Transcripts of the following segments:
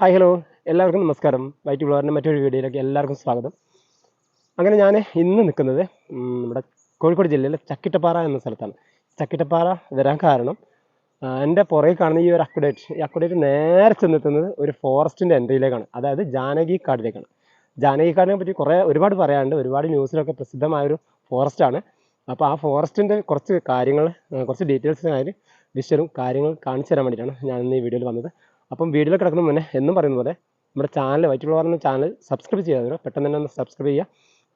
Hi hello എല്ലാവർക്കും നമസ്കാരം. White ബ്ലോറിന്റെ മറ്റൊരു വീഡിയോയിലേക്ക് എല്ലാവർക്കും സ്വാഗതം. അങ്ങനെ ഞാൻ ഇന്ന് നിൽക്കുന്നത് നമ്മുടെ കോഴിക്കോട് ജില്ലയിലെ ചക്കിട്ടപ്പാറ എന്ന സ്ഥലത്താണ്. ചക്കിട്ടപ്പാറ വരാൻ കാരണം എന്റെ പുറകെ കാണുന്ന ഈ ഒരു അക്വഡേറ്റ് ഈ അക്വഡേറ്റ് നേരെ ചെന്നെത്തുന്നത് ഒരു ഫോറസ്റ്റിന്റെ എൻട്രിയിലേക്കാണ് അതായത് ജാനകി കാടിലേക്കാണ്. ജാനകി കാടിനെ പറ്റി കുറേ ഒരുപാട് പറയാനുണ്ട്. ഒരുപാട് ന്യൂസിലൊക്കെ പ്രസിദ്ധമായൊരു ഫോറസ്റ്റാണ് അപ്പോൾ ആ ഫോറസ്റ്റിന്റെ കുറച്ച് കാര്യങ്ങൾ കുറച്ച് ഡീറ്റെയിൽസ് ഡീറ്റെയിൽസിനായി വിശ്വരും കാര്യങ്ങൾ കാണിച്ചു തരാൻ വേണ്ടിയിട്ടാണ് ഞാൻ ഇന്ന് ഈ വീഡിയോയിൽ വന്നത്. അപ്പം വീഡിയോയിൽ കിടക്കുന്ന മുന്നേ എന്നും പറയുന്ന പോലെ നമ്മുടെ ചാനൽ വൈറ്റ് പറഞ്ഞ ചാനൽ സബ്സ്ക്രൈബ് ചെയ്യാതെ പെട്ടെന്ന് തന്നെ ഒന്ന് സബ്സ്ക്രൈബ് ചെയ്യുക.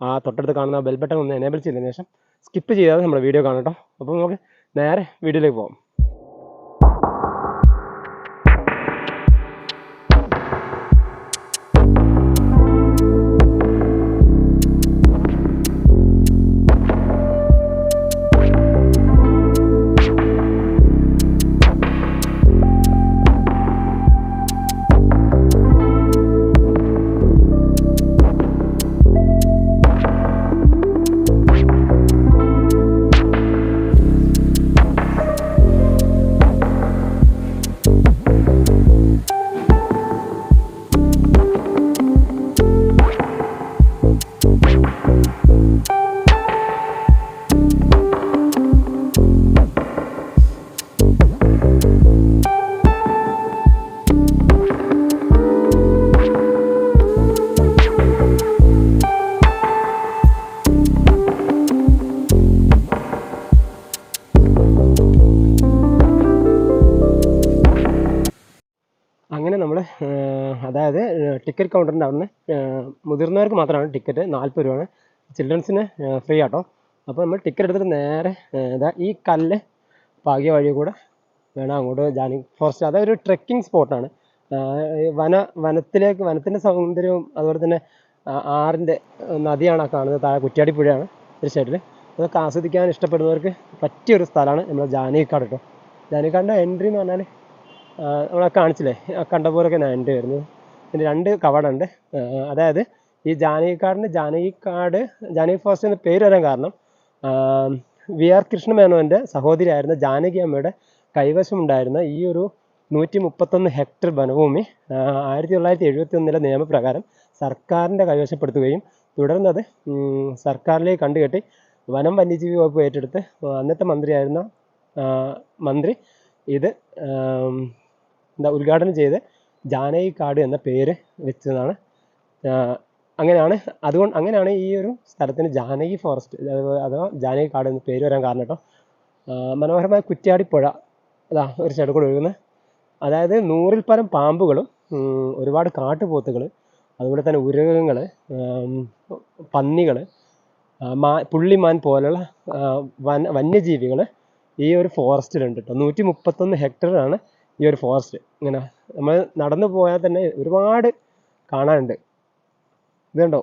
ആ തൊട്ടടുത്ത് കാണുന്ന ബെൽ ബട്ടൺ ഒന്ന് എനേബിൾ ചെയ്തതിന് ശേഷം സ്കിപ്പ് ചെയ്യാതെ നമ്മുടെ വീഡിയോ കാണട്ടോ അപ്പം നമുക്ക് നേരെ വീഡിയോയിലേക്ക് പോകാം നമ്മൾ അതായത് ടിക്കറ്റ് കൗണ്ടറിന്റെ അവിടുന്ന് മുതിർന്നവർക്ക് മാത്രമാണ് ടിക്കറ്റ് നാൽപ്പത് രൂപയാണ്. ചിൽഡ്രൻസിന് ഫ്രീ ആട്ടോ. അപ്പോൾ നമ്മൾ ടിക്കറ്റ് എടുത്തിട്ട് നേരെ അതാ ഈ കല്ല് പാകിയ വഴി കൂടെ വേണം അങ്ങോട്ട് ജാനി ഫോറസ്റ്റ് അതായത് ഒരു ട്രെക്കിംഗ് സ്പോട്ടാണ് വന വനത്തിലേക്ക് വനത്തിന്റെ സൗന്ദര്യവും അതുപോലെ തന്നെ ആറിന്റെ നദിയാണ് കാണുന്നത് താഴെ കുറ്റ്യാടിപ്പുഴയാണ് ഒരു സൈഡിൽ അതൊക്കെ ആസ്വദിക്കാൻ ഇഷ്ടപ്പെടുന്നവർക്ക് പറ്റിയൊരു സ്ഥലമാണ് നമ്മൾ ജാനകിക്കാട് കേട്ടോ ജാനകിക്കാടിന്റെ എൻട്രി എന്ന് പറഞ്ഞാൽ നമ്മളെ കാണിച്ചില്ലേ? കണ്ട പോലൊക്കെ ഞാൻ എന്റെ വരുന്നത് പിന്നെ രണ്ട് കവടുണ്ട് അതായത് ഈ ജാനകിക്കാടിന് ജാനകിക്കാട് ജാനകി ഫോറസ്റ്റ് എന്ന പേര് വരാൻ കാരണം വി ആർ കൃഷ്ണമേനോന്റെ സഹോദരിയായിരുന്ന ജാനകി അമ്മയുടെ കൈവശമുണ്ടായിരുന്ന ഈ ഒരു നൂറ്റി മുപ്പത്തൊന്ന് ഹെക്ടർ വനഭൂമി ആയിരത്തി തൊള്ളായിരത്തി എഴുപത്തി ഒന്നിലെ നിയമപ്രകാരം സർക്കാരിന്റെ കൈവശപ്പെടുത്തുകയും തുടർന്നത് സർക്കാരിലേക്ക് കണ്ടുകെട്ടി വനം വന്യജീവി വകുപ്പ് ഏറ്റെടുത്ത് അന്നത്തെ മന്ത്രിയായിരുന്ന മന്ത്രി ഇത് എന്താ ഉദ്ഘാടനം ചെയ്ത് ജാനകി കാട് എന്ന പേര് വെച്ചതാണ്. അങ്ങനെയാണ് അതുകൊണ്ട് അങ്ങനെയാണ് ഈ ഒരു സ്ഥലത്തിന് ജാനകി ഫോറസ്റ്റ് അഥവാ ജാനകി കാട് എന്ന പേര് വരാൻ കാരണം കേട്ടോ. മനോഹരമായ കുറ്റ്യാടിപ്പുഴ അതാ ഒരു ചെടുകൂടെ കൂടെ ഒഴുകുന്നത് അതായത് നൂറിൽ പരം പാമ്പുകളും ഒരുപാട് കാട്ടുപോത്തുകൾ അതുപോലെ തന്നെ ഉരകങ്ങൾ പന്നികൾ മാ പുള്ളിമാൻ പോലുള്ള വന വന്യജീവികൾ ഈ ഒരു ഫോറസ്റ്റിലുണ്ട് കേട്ടോ. നൂറ്റി മുപ്പത്തൊന്ന് ഹെക്ടറാണ് ഈ ഒരു ഫോറസ്റ്റ് ഇങ്ങനെ നമ്മൾ നടന്നു പോയാൽ തന്നെ ഒരുപാട് കാണാനുണ്ട്. ഇതുണ്ടോ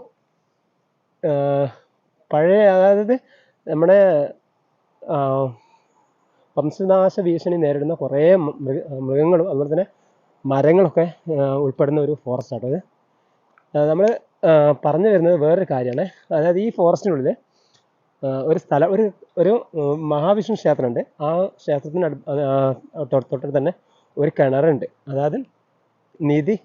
പഴയ അതായത് നമ്മുടെ വംശനാശ ഭീഷണി നേരിടുന്ന കുറേ മൃഗ മൃഗങ്ങളും അതുപോലെ തന്നെ മരങ്ങളൊക്കെ ഉൾപ്പെടുന്ന ഒരു ഫോറസ്റ്റ് ആണ് നമ്മൾ പറഞ്ഞു വരുന്നത് വേറൊരു കാര്യമാണ്. അതായത് ഈ ഫോറസ്റ്റിനുള്ളിൽ ഒരു സ്ഥലം ഒരു ഒരു മഹാവിഷ്ണു ക്ഷേത്രമുണ്ട്. ആ ക്ഷേത്രത്തിന് തൊട്ടടുത്ത് തന്നെ ഒരു കിണറുണ്ട്. അതായത് നിധി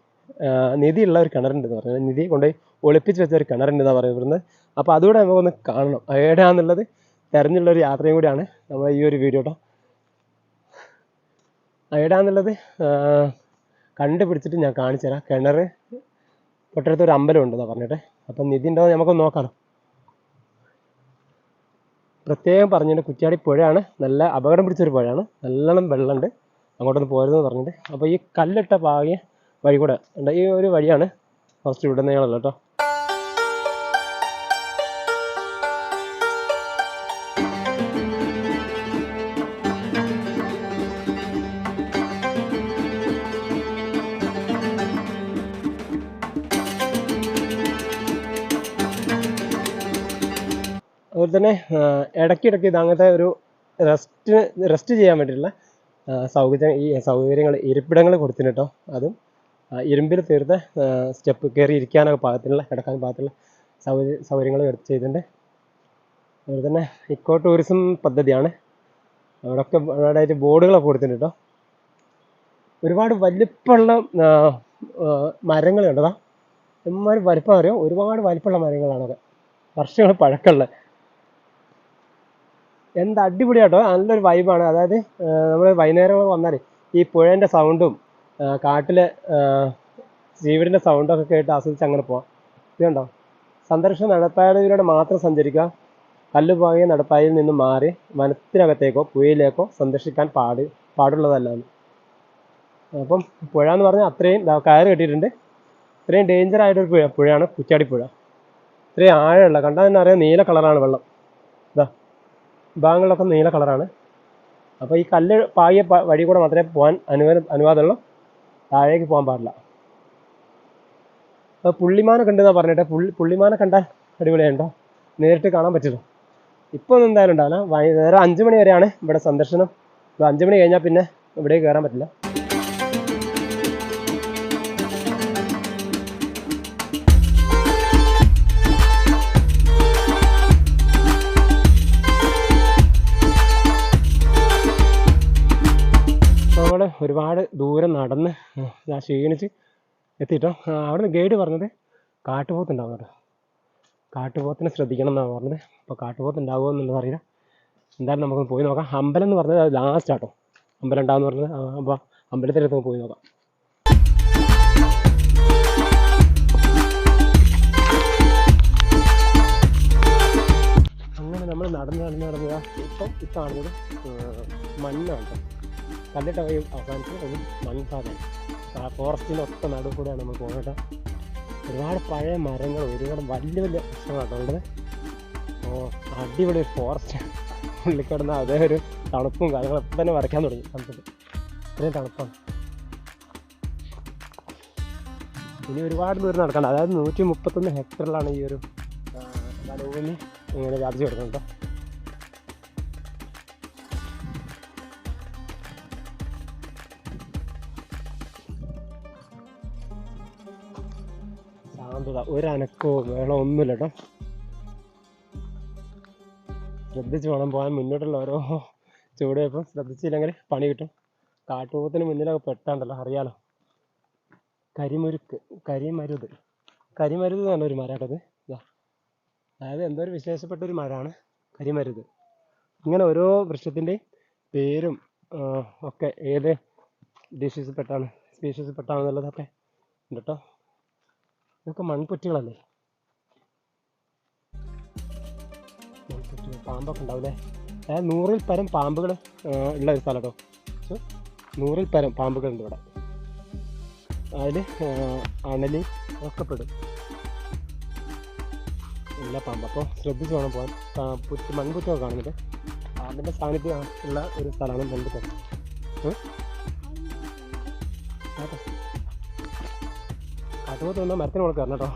നിധിയുള്ള ഒരു കിണറുണ്ട് എന്ന് പറയുന്നത്. നിധി കൊണ്ടുപോയി ഒളിപ്പിച്ച് വെച്ച ഒരു കിണറുണ്ട് എന്നാണ് പറയുന്നത്. അപ്പോൾ അതുകൂടെ നമുക്കൊന്ന് കാണണം. എവിടെയാണെന്നുള്ളത് തെരഞ്ഞുള്ള ഒരു യാത്രയും കൂടിയാണ് നമ്മൾ ഈ ഒരു വീഡിയോ കേട്ടോ കണ്ടുപിടിച്ചിട്ട് ഞാൻ കാണിച്ചു തരാം. കിണർ തൊട്ടടുത്ത് ഒരു അമ്പലം ഉണ്ടെന്നാണ് പറഞ്ഞിട്ട്. അപ്പം നിധി ഉണ്ടോ നമുക്കൊന്ന് നോക്കാം. പ്രത്യേകം പറഞ്ഞിട്ട് കുറ്റ്യാടി പുഴയാണ്. നല്ല അപകടം പിടിച്ചൊരു പുഴയാണ്. നല്ലോണം വെള്ളമുണ്ട്. അങ്ങോട്ടൊന്ന് പോയിരുന്നു പറഞ്ഞിട്ട്. അപ്പോൾ ഈ കല്ലിട്ട പാകിയ വഴി കൂടെ ഉണ്ട്. ഈ ഒരു വഴിയാണ് ഫസ്റ്റ് ഇവിടെ വിടുന്നയാളല്ലോ കേട്ടോ. അതുപോലെ തന്നെ ഇടയ്ക്കിടയ്ക്ക് ഇത് അങ്ങനത്തെ ഒരു റെസ്റ്റ് റെസ്റ്റ് ചെയ്യാൻ വേണ്ടിയിട്ടുള്ള സൗകര്യം ഈ സൗകര്യങ്ങൾ ഇരിപ്പിടങ്ങൾ കൊടുത്തിട്ടുണ്ട് കേട്ടോ അതും ഇരുമ്പിൽ തീർത്ത സ്റ്റെപ്പ് കയറി ഇരിക്കാനൊക്കെ പാകത്തിനുള്ള കിടക്കാൻ പാകത്തിലുള്ള സൗകര്യ സൗകര്യങ്ങൾ ചെയ്തിട്ടുണ്ട്. അതുപോലെ തന്നെ ഇക്കോ ടൂറിസം പദ്ധതിയാണ്. അവിടെയൊക്കെ അവിടെയായിട്ട് ബോർഡുകളൊക്കെ കൊടുത്തിട്ടുണ്ട് ഒരുപാട് വലിപ്പമുള്ള മരങ്ങൾ കണ്ടതാ. ഇമ്മാതിരി വലിപ്പം അറിയാം ഒരുപാട് വലിപ്പമുള്ള മരങ്ങളാണത് വർഷങ്ങൾ പഴക്കമുള്ള. എന്ത് അടിപൊളിയാട്ടോ നല്ലൊരു വൈബാണ് അതായത് നമ്മൾ വൈകുന്നേരം വന്നാൽ ഈ പുഴേന്റെ സൗണ്ടും കാട്ടിലെ ജീവിയുടെ സൗണ്ടൊക്കെ കേട്ട് ആസ്വദിച്ച് അങ്ങനെ പോവാം. ഇതുണ്ടോ സന്ദർശനം നടപ്പാതയിലൂടെ മാത്രം സഞ്ചരിക്കുക. കല്ലുപാകിയ നടപ്പായയിൽ നിന്ന് മാറി വനത്തിനകത്തേക്കോ പുഴയിലേക്കോ സന്ദർശിക്കാൻ പാട് പാടുള്ളതല്ല അപ്പം പുഴ എന്ന് പറഞ്ഞാൽ അത്രയും കയറ് കെട്ടിയിട്ടുണ്ട്. ഇത്രയും ഡേഞ്ചർ ആയിട്ടൊരു പുഴ പുഴയാണ് കുറ്റാടിപ്പുഴ ഇത്രയും ആഴമുള്ള കണ്ടാൽ തന്നെ അറിയാം നീല കളറാണ് വെള്ളം. ഭാഗങ്ങളിലൊക്കെ നീല കളറാണ്. അപ്പോൾ ഈ കല്ല് പായ വഴി കൂടെ മാത്രമേ പോകാൻ അനുവാദം അനുവാദമുള്ളൂ. താഴേക്ക് പോകാൻ പാടില്ല. അപ്പോൾ പുള്ളിമാനെ കണ്ടെന്നാ പറഞ്ഞിട്ട് പുള്ളി പുള്ളിമാനെ കണ്ടാൽ അടിപൊളിയായിട്ടോ നേരിട്ട് കാണാൻ പറ്റില്ല ഇപ്പോൾ ഒന്നും എന്തായാലും ഉണ്ടാവില്ല. വൈകുന്നേരം അഞ്ച് മണി വരെയാണ് ഇവിടെ സന്ദർശനം. അഞ്ച് മണി കഴിഞ്ഞാൽ പിന്നെ ഇവിടെ കയറാൻ പറ്റില്ല. ഒരുപാട് ദൂരം നടന്ന് ഞാൻ ക്ഷീണിച്ച് എത്തിയിട്ടോ? അവിടെ നിന്ന് ഗൈഡ് പറഞ്ഞത് കാട്ടുപോത്ത് ഉണ്ടാവും കേട്ടോ. കാട്ടുപോത്തിനെ ശ്രദ്ധിക്കണം എന്നാണ് പറഞ്ഞത്. അപ്പോൾ കാട്ടുപോത്ത് ഉണ്ടാവുമോ എന്നുള്ളത് അറിയില്ല. എന്തായാലും നമുക്ക് പോയി നോക്കാം. അമ്പലം എന്ന് പറഞ്ഞത് ലാസ്റ്റ് ആട്ടോ. അമ്പലം ഉണ്ടാവുമെന്ന് പറഞ്ഞത്. അപ്പോൾ അമ്പലത്തിലെടുത്ത് പോയി നോക്കാം. അങ്ങനെ നമ്മൾ നടന്ന് നടന്ന് നടന്ന് ഇപ്പം കാണുന്നത് മണ്ണാണ് കല്ലിട്ട വഴി അവസാനിച്ച് അത് മൺപാതയാണ് ആ ഫോറസ്റ്റിന്റെ ഒത്ത നടുവ് കൂടെയാണ് നമ്മൾ പോകുന്നത് ഒരുപാട് പഴയ മരങ്ങൾ ഒരുപാട് വലിയ വലിയ പ്രശ്നങ്ങളാണുള്ളത് ഓ അടിപൊളി ഒരു ഫോറസ്റ്റ് ഉള്ളിൽ കിടന്ന അതേ ഒരു തണുപ്പും കാര്യങ്ങളൊക്കെ തന്നെ വരയ്ക്കാൻ തുടങ്ങി നമുക്ക് ഇത്രയും തണുപ്പാണ്. ഇനി ഒരുപാട് ദൂരം നടക്കണം അതായത് നൂറ്റി മുപ്പത്തൊന്ന് ഹെക്ടറിലാണ് ഈ ഒരു വനഭൂമി ഇങ്ങനെ വ്യാപിച്ചു കിടക്കുന്നത് കേട്ടോ. ശാന്തത ഒരു അനക്കവും വേളോ ഒന്നുമില്ല കേട്ടോ ശ്രദ്ധിച്ച് വേണം പോകാൻ. മുന്നോട്ടുള്ള ഓരോ ചുവടുവയ്പ്പും ശ്രദ്ധിച്ചില്ലെങ്കിൽ പണി കിട്ടും. കാട്ടുപോത്തിന് മുന്നിലൊക്കെ പെട്ടാണ്ടല്ലോ അറിയാലോ. കരിമുരുക്ക് കരിമരുത്. കരിമരുത് എന്ന് പറഞ്ഞൊരു മരാട്ടത് ഇതാ അതായത് എന്തോ ഒരു വിശേഷപ്പെട്ട ഒരു മരമാണ് കരിമരുത്. ഇങ്ങനെ ഓരോ വൃക്ഷത്തിന്റെയും പേരും ഒക്കെ ഏത് ഡിഷീസിൽ പെട്ടാണ് സ്പീഷീസിൽ പെട്ടാണെന്നുള്ളതൊക്കെ ഉണ്ട് കേട്ടോ ഇതൊക്കെ മൺപുറ്റികളല്ലേ? മൺപുറ്റികൾ പാമ്പൊക്കെ ഉണ്ടാവില്ലേ? അതായത് നൂറിൽ പരം പാമ്പുകൾ ഉള്ള ഒരു സ്ഥലം കേട്ടോ നൂറിൽ പരം പാമ്പുകളുണ്ട് ഇവിടെ. അതിൽ അണലി ഒക്കെ പെടും. എല്ലാ പാമ്പ്. അപ്പോൾ ശ്രദ്ധിച്ച് വേണം പോകാൻ പുറ്റ് മൺപുറ്റൊക്കെ കാണുന്നുണ്ട് പാമ്പിന്റെ സാന്നിധ്യം ഉള്ള ഒരു സ്ഥലമാണ് മൺപുറ്റം. കാട്ടുപോത്ത് വന്നാൽ മരത്തിന് കൊടുക്കാം കേട്ടോ.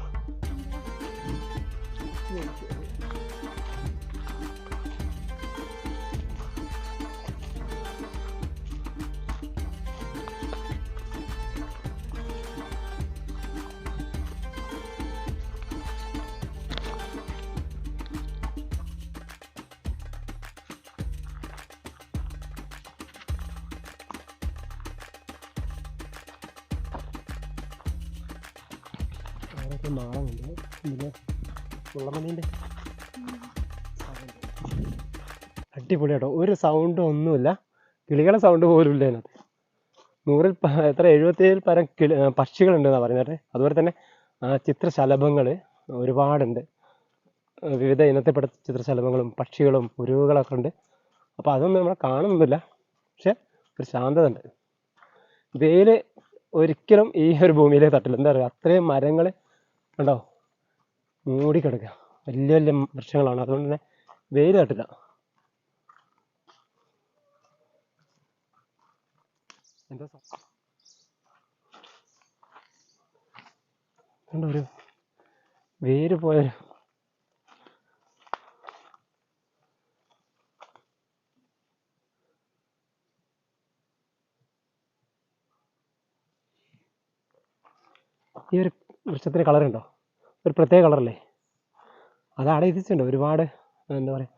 അവിടെയൊക്കെ നാളമുണ്ട് പിന്നെ മുള്ളമണീന്റെ ഒരു സൗണ്ടും ഒന്നുമില്ല. കിളികളെ സൗണ്ട് പോലും ഇല്ല അതിനകത്ത്. നൂറിൽ എത്ര എഴുപത്തിയേഴിൽ പരം കിളി പക്ഷികളുണ്ടെന്നാണ് പറയുന്നത്. അതുപോലെ തന്നെ ചിത്രശലഭങ്ങൾ ഒരുപാടുണ്ട്. വിവിധ ഇനത്തിൽപ്പെട്ട ചിത്രശലഭങ്ങളും പക്ഷികളും ഉരുവുകളൊക്കെ ഉണ്ട്. അപ്പോൾ അതൊന്നും നമ്മൾ കാണുന്നില്ല പക്ഷെ ഒരു ശാന്തത ഉണ്ട് വെയിൽ ഒരിക്കലും ഈ ഒരു ഭൂമിയിലേക്ക് തട്ടില്ല. എന്താ പറയുക? അത്രയും മരങ്ങൾ കണ്ടോ? മൂടിക്കിടക്കുക വലിയ വലിയ വൃക്ഷങ്ങളാണ്. അതുകൊണ്ട് തന്നെ വെയിൽ തട്ടില്ല എന്താ കണ്ടോ ഒരു വേര് പോയൊരു ഈ ഒരു വൃക്ഷത്തിന് കളർ ഉണ്ടോ? ഒരു പ്രത്യേക കളറല്ലേ അത് അവിടെ എത്തിച്ചിട്ടുണ്ട് ഒരുപാട് എന്താ പറയുക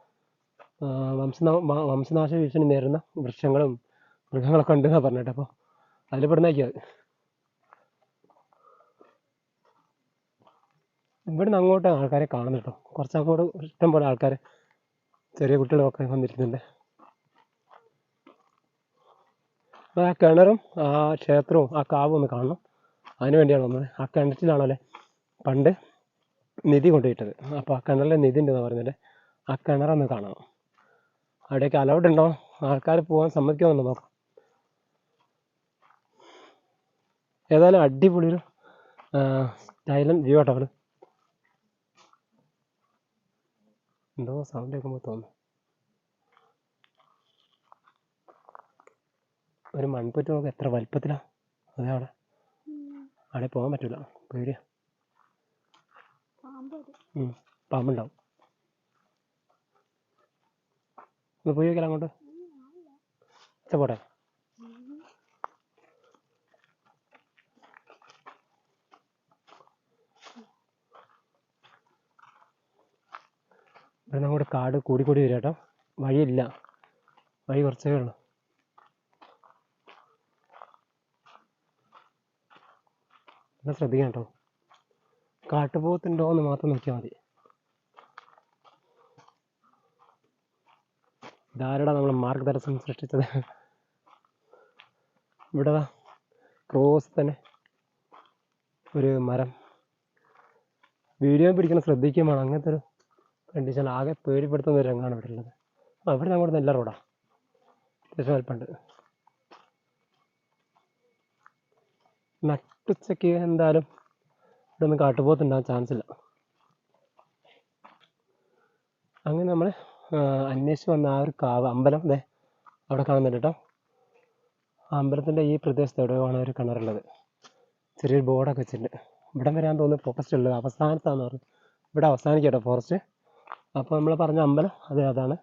വംശനാ വംശനാശ ഭീഷണി നേരുന്ന വൃക്ഷങ്ങളും മൃഗങ്ങളൊക്കെ ഉണ്ടെന്നാണ് പറഞ്ഞിട്ട് അപ്പോൾ അതിൽ പെടുന്നതായിരിക്കും അത്? ഇവിടുന്ന് അങ്ങോട്ട് ആൾക്കാരെ കാണുന്നു കേട്ടോ. കുറച്ച് അങ്ങോട്ട് ഇഷ്ടം പോലെ ആൾക്കാർ ചെറിയ കുട്ടികളൊക്കെ വന്നിരിക്കുന്നുണ്ട്. ആ കിണറും ആ ക്ഷേത്രവും ആ കാവും ഒന്ന് കാണണം. അതിന് വേണ്ടിയാണ് വന്നത്. ആ കിണറ്റിലാണല്ലേ പണ്ട് നിധി കൊണ്ടുപോയിട്ടത്. അപ്പോൾ ആ കിണറിലെ നിധി ഉണ്ടെന്ന് പറയുന്നത് ആ കിണറൊന്ന് കാണണം. അവിടേക്ക് അലൗഡ് ഉണ്ടോ? ആൾക്കാർ പോകാൻ സമ്മതിക്കുമെന്നുണ്ടോ നോക്കാം. ഏതായാലും അടിപൊളി ഒരു സ്റ്റൈലും വ്യൂ ആട്ടോ അവിടെ എന്തോ സൗണ്ട് കേൾക്കുമ്പോൾ തോന്നുന്നു. ഒരു മൺപുറ്റ് നോക്ക് എത്ര വലിപ്പത്തിലാണ് അതെ അവിടെ. അവിടെ പോകാൻ പറ്റൂല. പേടിയാ. പാമ്പുണ്ടാവും. ഒന്ന് പോയി നോക്കിയാലോ അങ്ങോട്ട്? പോട്ടെ. ഇവിടെ അങ്ങോട്ട് കാട് കൂടി കൂടി വരും കേട്ടോ. വഴിയില്ല. വഴി കുറച്ചേ ഉള്ളൂ. എല്ലാം ശ്രദ്ധിക്കണം കേട്ടോ. കാട്ടുപോത്തുണ്ടോ എന്ന് മാത്രം നോക്കിയാൽ മതി. ഇതാരടാ നമ്മൾ മാർഗദർശനം സൃഷ്ടിച്ചത്? ഇവിടെ ക്രോസ് തന്നെ. ഒരു മരം. വീഡിയോ പിടിക്കണം ശ്രദ്ധിക്കുകയും വേണം. അങ്ങനത്തെ ഒരു കണ്ടീഷൻ ആകെ പേടിപ്പെടുത്തുന്ന ഒരു രംഗമാണ് ഇവിടെ ഉള്ളത്. ഇവിടെ അങ്ങോട്ട് നല്ല റോഡാ അത്യാവശ്യം വലിപ്പമുണ്ട്. നട്ടുച്ചയ്ക്ക് എന്തായാലും ഇവിടെ നിന്ന് കാട്ടുപോത്തുണ്ടാകാൻ ചാൻസ് ഇല്ല. അങ്ങനെ നമ്മൾ അന്വേഷിച്ച് വന്ന ആ ഒരു കാവ് അമ്പലം ദേ അവിടെ കാണുന്നുണ്ട് കേട്ടോ. അമ്പലത്തിന്റെ ഈ പ്രദേശത്ത് എവിടെയാണ് ഒരു കിണറുള്ളത്. ചെറിയൊരു ബോർഡൊക്കെ വെച്ചിട്ടുണ്ട്. ഇവിടെ വരാൻ തോന്നുന്നു ഫോറസ്റ്റ് ഉള്ളത്. അവസാനത്താന്ന് പറഞ്ഞു. ഇവിടെ അവസാനിക്കട്ടോ കേട്ടോ ഫോറസ്റ്റ് അപ്പോൾ നമ്മൾ പറഞ്ഞ അമ്പലം അതെ അതാണ്.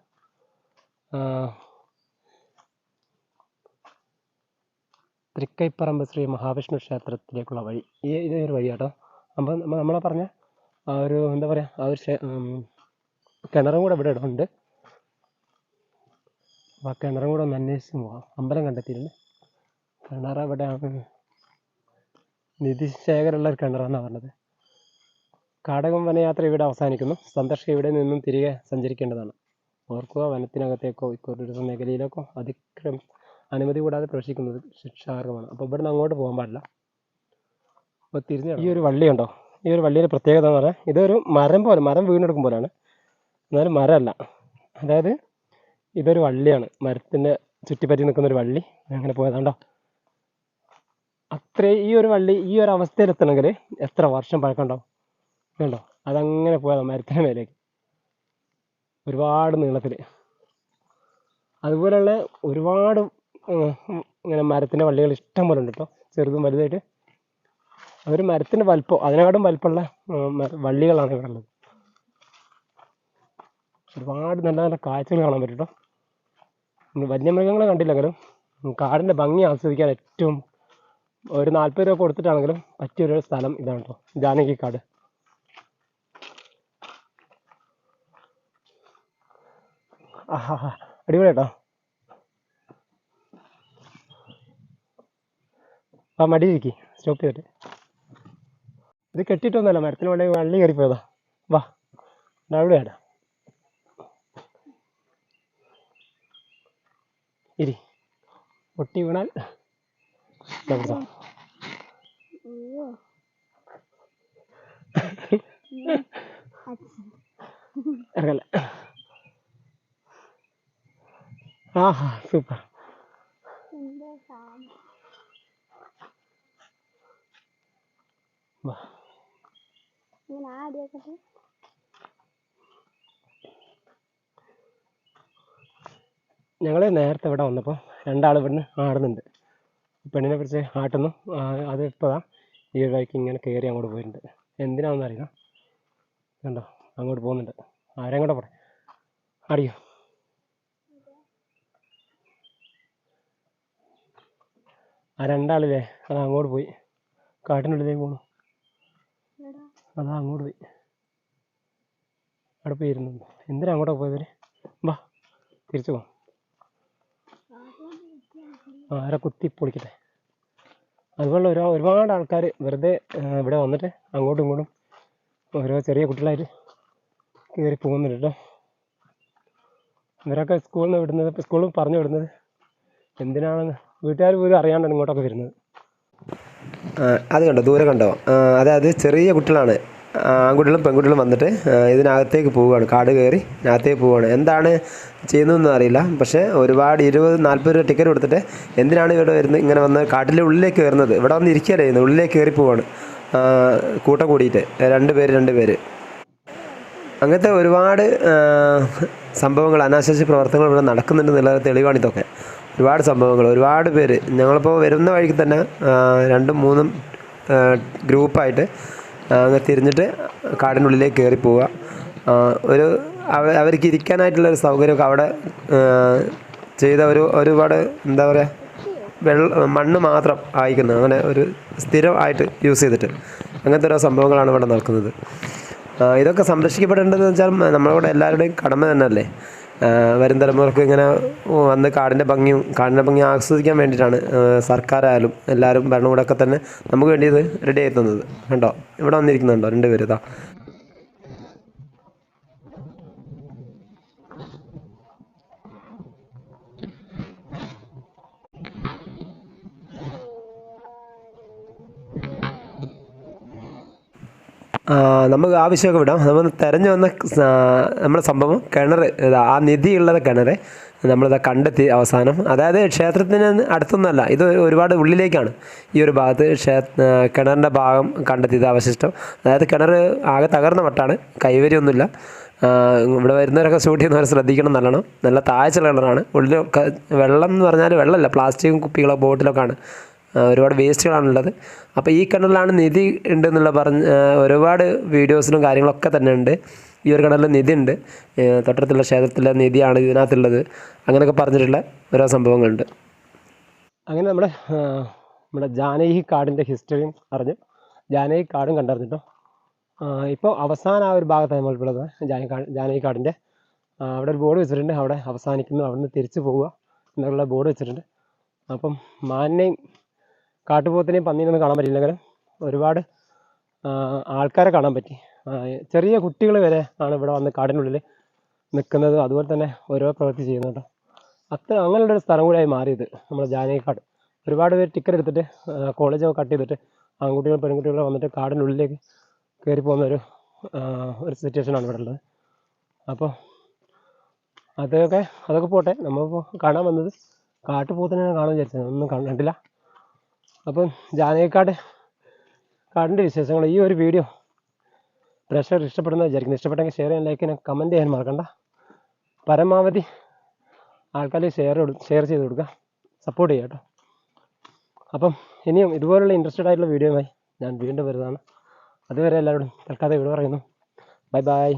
തൃക്കൈപ്പറമ്പ് ശ്രീ മഹാവിഷ്ണു ക്ഷേത്രത്തിലേക്കുള്ള വഴി. ഈ ഇത് ഒരു വഴി കേട്ടോ. അപ്പം നമ്മൾ നമ്മളെ പറഞ്ഞ ആ ഒരു എന്താ പറയുക ആ ഒരു കിണറും കൂടെ ഇവിടെ ഇടുന്നുണ്ട് അപ്പോൾ ആ കിണറും കൂടെ ഒന്ന് അന്വേഷിച്ച് പോകാം അമ്പലം കണ്ടെത്തിയിട്ടുണ്ട്. കിണർ എവിടെയാണ് നിധി ശേഖരമുള്ള ഒരു കിണറാണെന്നാണ് പറഞ്ഞത്. കാടകം വനയാത്ര ഇവിടെ അവസാനിക്കുന്നു. സന്ദർശകർ ഇവിടെ നിന്നും തിരികെ സഞ്ചരിക്കേണ്ടതാണ്. ഓർക്കുക വനത്തിനകത്തേക്കോ ഇക്കോ ടൂറിസം മേഖലയിലേക്കോ അതിക്രം അനുമതി കൂടാതെ പ്രവേശിക്കുന്നത് ശിക്ഷാർഹമാണ്. അപ്പോൾ ഇവിടുന്ന് അങ്ങോട്ട് പോകാൻ പാടില്ല. അപ്പോൾ തിരിഞ്ഞ് ഈ ഒരു വള്ളി ഉണ്ടോ ഈ ഒരു വള്ളിയുടെ പ്രത്യേകത എന്ന് പറഞ്ഞാൽ ഇതൊരു മരം പോലെ മരം വീണെടുക്കും പോലെയാണ്. എന്നാലും മരമല്ല. അതായത് ഇതൊരു വള്ളിയാണ്. മരത്തിന്റെ ചുറ്റിപ്പറ്റി നിൽക്കുന്ന ഒരു വള്ളി. അങ്ങനെ പോയതാണ്ടോ അത്രേ ഈ ഒരു വള്ളി ഈ ഒരു അവസ്ഥയിലെത്തണമെങ്കിൽ എത്ര വർഷം പഴക്കമുണ്ടാവും കണ്ടോ? അതങ്ങനെ പോയതാണ് മരത്തിന് മേലേക്ക്. ഒരുപാട് നീളത്തിൽ അതുപോലെയുള്ള ഒരുപാട് ഇങ്ങനെ മരത്തിന്റെ വള്ളികൾ ഇഷ്ടം പോലെ ഉണ്ട് കേട്ടോ. ചെറുതും വലുതായിട്ട്. അവർ മരത്തിന്റെ വലിപ്പം. അതിനെക്കാട്ടും വലിപ്പമുള്ള വള്ളികളാണ് ഇവിടെ ഉള്ളത്. ഒരുപാട് നല്ല നല്ല കാഴ്ചകൾ കാണാൻ പറ്റും കേട്ടോ. വന്യമൃഗങ്ങളെ കണ്ടില്ലെങ്കിലും കാടിന്റെ ഭംഗി ആസ്വദിക്കാൻ ഏറ്റവും ഒരു നാൽപ്പത് രൂപ കൊടുത്തിട്ടാണെങ്കിലും പറ്റിയൊരു സ്ഥലം ഇതാണ് കേട്ടോ. ജാനകിക്കാട് ആഹാ അടിപൊളി കേട്ടോ ആ മടി ഇരിക്കി സ്റ്റോപ്പ് ചെയ്തിട്ട്. ഇത് കെട്ടിയിട്ടൊന്നുമല്ല മരത്തിന് വള്ളി വള്ളി കയറിപ്പോയതാ. വാ ദാ അവിടെയാടാ ഇരി. പൊട്ടി വീണാൽ ആഹാ സൂപ്പർ ഞങ്ങൾ നേരത്തെ ഇവിടെ വന്നപ്പോൾ രണ്ടാൾ ഇവിടുന്ന് ആടുന്നുണ്ട്. പെണ്ണിനെ പിടിച്ച് ആട്ടുന്നു. അത് ഇപ്പോഴാ ഈ വഴിക്ക് ഇങ്ങനെ കയറി അങ്ങോട്ട് പോയിട്ടുണ്ട്. എന്തിനാണെന്ന് അറിയില്ല കണ്ടോ? അങ്ങോട്ട് പോകുന്നുണ്ട്. ആരെയും കൂടെ അറിയോ ആ രണ്ടാളില്ലേ? അത് അങ്ങോട്ട് പോയി. കാട്ടിനുള്ളിലേക്ക് പോകണം അതാ അങ്ങോട്ട് പോയി. അവിടെ പോയി ഇരുന്നു. എന്തിനാ അങ്ങോട്ടാ പോയവര് വാ തിരിച്ചു പോ. ആരെ കുത്തി പൊളിക്കട്ടെ? അതുപോലെ ഒരു ഒരുപാട് ആൾക്കാർ വെറുതെ ഇവിടെ വന്നിട്ട് അങ്ങോട്ടും ഇങ്ങോട്ടും ഓരോ ചെറിയ കുട്ടികളായിട്ട് കയറി പോകുന്നുണ്ട് കേട്ടോ. ഇവരൊക്കെ സ്കൂളിൽ നിന്ന് വിടുന്നത് സ്കൂളിൽ പറഞ്ഞു വിടുന്നത് എന്തിനാണെന്ന് വീട്ടുകാർ പോലും അറിയാണ്ടാണ് ഇങ്ങോട്ടൊക്കെ വരുന്നത്. അത് കണ്ടോ? ദൂരെ കണ്ടോ? അതായത് ചെറിയ കുട്ടികളാണ്. ആൺകുട്ടികളും പെൺകുട്ടികളും വന്നിട്ട് ഇതിനകത്തേക്ക് പോവുകയാണ്. കാട് കയറി ഇതിനകത്തേക്ക് പോവുകയാണ്. എന്താണ് ചെയ്യുന്നതെന്ന് അറിയില്ല. പക്ഷേ ഒരുപാട് ഇരുപത് നാൽപ്പത് രൂപ ടിക്കറ്റ് കൊടുത്തിട്ട് എന്തിനാണ് ഇവിടെ വരുന്നത്? ഇങ്ങനെ വന്ന് കാട്ടിന്റെ ഉള്ളിലേക്ക് കയറുന്നത് ഇവിടെ വന്ന് ഇരിക്കുകയല്ല ചെയ്യുന്നത്? ഉള്ളിലേക്ക് കയറി പോവാണ് കൂട്ടം കൂടിയിട്ട്. രണ്ട് പേര് രണ്ട് പേര്. അങ്ങനത്തെ ഒരുപാട് സംഭവങ്ങൾ അനാശാസ്യ പ്രവർത്തനങ്ങൾ ഇവിടെ നടക്കുന്നുണ്ടെന്നുള്ള തെളിവാണ് ഇതൊക്കെ. ഒരുപാട് സംഭവങ്ങൾ ഒരുപാട് പേര്. ഞങ്ങളിപ്പോൾ വരുന്ന വഴിക്ക് തന്നെ രണ്ടും മൂന്നും ഗ്രൂപ്പായിട്ട് അങ്ങ് തിരിഞ്ഞിട്ട് കാടിനുള്ളിലേക്ക് കയറി പോവുക. ഒരു അവ- അവർക്ക് ഇരിക്കാനായിട്ടുള്ള ഒരു സൗകര്യമൊക്കെ അവിടെ ചെയ്ത ഒരു ഒരുപാട് എന്താ പറയുക വെള്ള മണ്ണ് മാത്രം ആയിക്കുന്നത് അങ്ങനെ ഒരു സ്ഥിരമായിട്ട് യൂസ് ചെയ്തിട്ട്. അങ്ങനത്തെ ഓരോ സംഭവങ്ങളാണ് ഇവിടെ നടക്കുന്നത്. ഇതൊക്കെ സംരക്ഷിക്കപ്പെടേണ്ടതെന്ന് വെച്ചാൽ നമ്മളിവിടെ എല്ലാവരുടെയും കടമ തന്നെയല്ലേ? വരും തലമുറയ്ക്ക് ഇങ്ങനെ വന്ന് കാടിന്റെ ഭംഗിയും കാടിന്റെ ഭംഗി ആസ്വദിക്കാൻ വേണ്ടിയിട്ടാണ് സർക്കാരായാലും എല്ലാവരും ഭരണകൂടമൊക്കെ തന്നെ നമുക്ക് വേണ്ടി ഇത് റെഡി ആയി തന്നത്. കണ്ടോ? ഇവിടെ വന്നിരിക്കുന്നുണ്ടോ? രണ്ട് പേര് ഇതാ. നമുക്ക് ആവശ്യമൊക്കെ വിടാം നമ്മൾ തിരഞ്ഞു വന്ന നമ്മുടെ സംഭവം കിണർ ആ നിധിയുള്ളത് കിണർ നമ്മളിത് കണ്ടെത്തി അവസാനം. അതായത് ക്ഷേത്രത്തിന് അടുത്തൊന്നുമല്ല ഇത് ഒരുപാട് ഉള്ളിലേക്കാണ്. ഈ ഒരു ഭാഗത്ത് ക്ഷേ കിണറിന്റെ ഭാഗം കണ്ടെത്തിയത് അവശിഷ്ടം. അതായത് കിണർ ആകെ തകർന്ന മട്ടാണ് കൈവരിയൊന്നുമില്ല. ഇവിടെ വരുന്നവരൊക്കെ ഷൂട്ട് ചെയ്യുന്നവരെ ശ്രദ്ധിക്കണം നല്ലോണം. നല്ല താഴ്ചയുള്ള കിണറാണ്. ഉള്ളിൽ വെള്ളം എന്ന് പറഞ്ഞാൽ വെള്ളമല്ല പ്ലാസ്റ്റിക്കും കുപ്പികളോ ബോട്ടിലൊക്കെയാണ് ആ, ഒരുപാട് വേസ്റ്റുകളാണുള്ളത്. അപ്പോൾ ഈ കിണറിലാണ് നിധി ഉണ്ടെന്നുള്ള പറഞ്ഞ് ഒരുപാട് വീഡിയോസിലും കാര്യങ്ങളൊക്കെ തന്നെ ഉണ്ട്. ഈ ഒരു കിണറിൽ നിധി ഉണ്ട്. തൊട്ടടുത്തുള്ള ക്ഷേത്രത്തിലെ നിധിയാണ് ഇതിനകത്തുള്ളത്. അങ്ങനെയൊക്കെ പറഞ്ഞിട്ടുള്ള ഓരോ സംഭവങ്ങളുണ്ട്. അങ്ങനെ നമ്മുടെ നമ്മുടെ ജാനകി കാടിന്റെ ഹിസ്റ്ററിയും അറിഞ്ഞു. ജാനകി കാടും കണ്ടറിഞ്ഞിട്ടോ? ഇപ്പോൾ അവസാന ആ ഒരു ഭാഗത്താണ് നമ്മളിപ്പോൾ ജാനകി കാ ജാനകി കാടിന്റെ. അവിടെ ഒരു ബോർഡ് വെച്ചിട്ടുണ്ട്. അവിടെ അവസാനിക്കുന്നു. അവിടെ നിന്ന് തിരിച്ചു പോവുക. എന്നുള്ള ബോർഡ് വെച്ചിട്ടുണ്ട്. അപ്പം മാനിനെയും കാട്ടുപോത്തിനെയും പന്നീനൊന്നും കാണാൻ പറ്റിയില്ലെങ്കിലും ഒരുപാട് ആ, ആൾക്കാരെ കാണാൻ പറ്റി. ചെറിയ കുട്ടികൾ വരെ ആണ് ഇവിടെ വന്ന് കാടിനുള്ളിൽ നിൽക്കുന്നത്. അതുപോലെ തന്നെ ഓരോ പ്രവൃത്തി ചെയ്യുന്നുണ്ട്. അത്ര അങ്ങനെയുള്ള ഒരു സ്ഥലം കൂടിയായി മാറിയത് നമ്മുടെ ജാനകിക്കാട്. ഒരുപാട് പേര് ടിക്കറ്റ് എടുത്തിട്ട് കോളേജൊക്കെ കട്ട് ചെയ്തിട്ട് ആൺകുട്ടികൾ പെൺകുട്ടികളൊക്കെ വന്നിട്ട് കാടിനുള്ളിലേക്ക് കയറി പോകുന്ന ഒരു ഒരു സിറ്റുവേഷനാണ് ഇവിടെ ഉള്ളത്. അപ്പോൾ അതൊക്കെ അതൊക്കെ പോട്ടെ. നമ്മളിപ്പോൾ കാണാൻ വന്നത് കാട്ടുപോത്തിനെ കാണാൻ വിചാരിച്ചത് ഒന്നും കണ്ടില്ല അപ്പം ജാനകിക്കാട് കാടിന്റെ വിശേഷങ്ങൾ. ഈ ഒരു വീഡിയോ പ്രേക്ഷകർ ഇഷ്ടപ്പെടുന്ന വിചാരിക്കുന്നു. ഇഷ്ടപ്പെട്ടെങ്കിൽ ഷെയർ ചെയ്യാൻ ലൈക്ക് ചെയ്യാൻ കമന്റ് ചെയ്യാൻ മറക്കണ്ട. പരമാവധി ആൾക്കാർ ഷെയർ ഷെയർ ചെയ്ത് കൊടുക്കുക. സപ്പോർട്ട് ചെയ്യുക കേട്ടോ. അപ്പം ഇനിയും ഇതുപോലുള്ള ഇൻട്രസ്റ്റഡ് ആയിട്ടുള്ള വീഡിയോയുമായി ഞാൻ വീണ്ടും വരുന്നതാണ്. അതുവരെ എല്ലാവരോടും തൽക്കാലം ഇവിടെ പറയുന്നു. Bye bye